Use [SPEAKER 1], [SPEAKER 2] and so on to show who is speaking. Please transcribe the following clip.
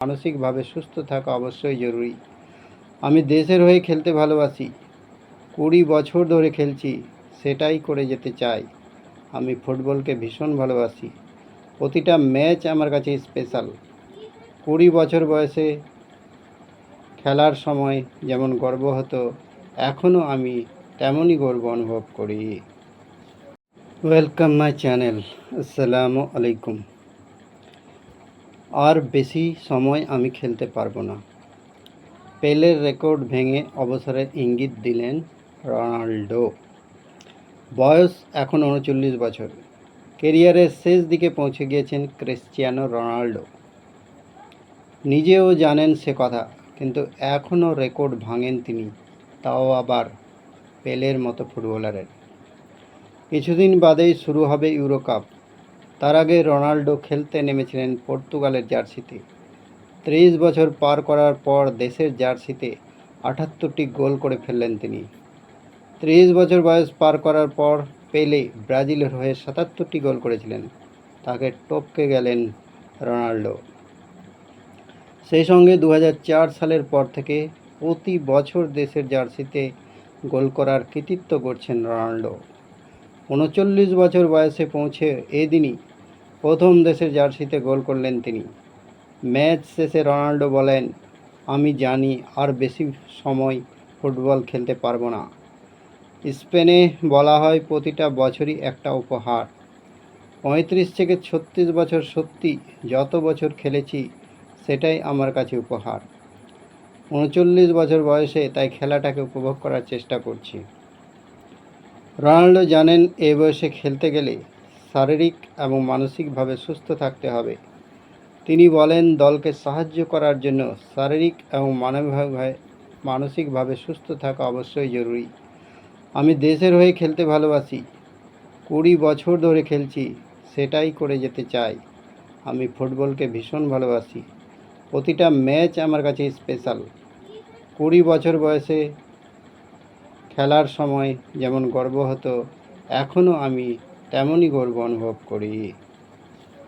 [SPEAKER 1] মানসিকভাবে সুস্থ থাকা অবশ্যই জরুরি। আমি দেশের হয়ে খেলতে ভালোবাসি। কুড়ি বছর ধরে খেলছি, সেটাই করে যেতে চাই। আমি ফুটবলকে ভীষণ ভালোবাসি। প্রতিটা ম্যাচ আমার কাছে স্পেশাল। কুড়ি বছর বয়সে খেলার সময় যেমন গর্ব হতো এখনও আমি তেমনই গর্ব অনুভব করি। Welcome my channel. আসসালামু আলাইকুম। আর বেশি সময় আমি খেলতে পারব না। পেলের রেকর্ড ভেঙে অবসরের ইঙ্গিত দিলেন রোনাল্ডো। বয়স এখন উনচল্লিশ বছর। কেরিয়ারের শেষ দিকে পৌঁছে গিয়েছেন ক্রিশ্চিয়ানো রোনাল্ডো। নিজেও জানেন সে কথা, কিন্তু এখনও রেকর্ড ভাঙেন তিনি, তাও আবার পেলের মতো ফুটবলারের। কিছুদিন বাদেই শুরু হবে ইউরো কাপ তার আগে রোনাল্ডো খেলতে নেমেছিলেন পর্তুগালের জার্সিতে। ত্রিশ বছর পার করার পর দেশের জার্সিতে আটাত্তরটি গোল করে ফেললেন তিনি। ত্রিশ বছর বয়স পার করার পর পেলে ব্রাজিলের হয়ে সাতাত্তরটি গোল করেছিলেন। তাকে টপকে গেলেন রোনাল্ডো। সেই সঙ্গে দু হাজার চার সালের পর থেকে প্রতি বছর দেশের জার্সিতে গোল করার কৃতিত্ব করছেন রোনাল্ডো। উনচল্লিশ বছর বয়সে পৌঁছে এদিনই প্রথম দেশের জার্সিতে গোল করলেন তিনি। ম্যাচ শেষে রোনাল্ডো বলেন, আমি জানি আর বেশি সময় ফুটবল খেলতে পারব না। স্পেনে বলা হয়, প্রতিটা বছরই একটা উপহার। পঁয়ত্রিশ থেকে ছত্রিশ বছর সত্যি যত বছর খেলেছি, সেটাই আমার কাছে উপহার। উনচল্লিশ বছর বয়সে তাই খেলাটাকে উপভোগ করার চেষ্টা করছি। রোনাল্ডো জানেন এ বয়সে খেলতে গেলে শারীরিক এবং মানসিকভাবে সুস্থ থাকতে হবে। তিনি বলেন, দলকে সাহায্য করার জন্য শারীরিক এবং মানবিকভাবে, মানসিকভাবে সুস্থ থাকা অবশ্যই জরুরি। আমি দেশের হয়ে খেলতে ভালোবাসি। কুড়ি বছর ধরে খেলছি, সেটাই করে যেতে চাই। আমি ফুটবলকে ভীষণ ভালোবাসি। প্রতিটা ম্যাচ আমার কাছে স্পেশাল। কুড়ি বছর বয়সে খেলার সময় যেমন গর্ব হতো এখনও আমি তেমনই গর্ব অনুভব করি।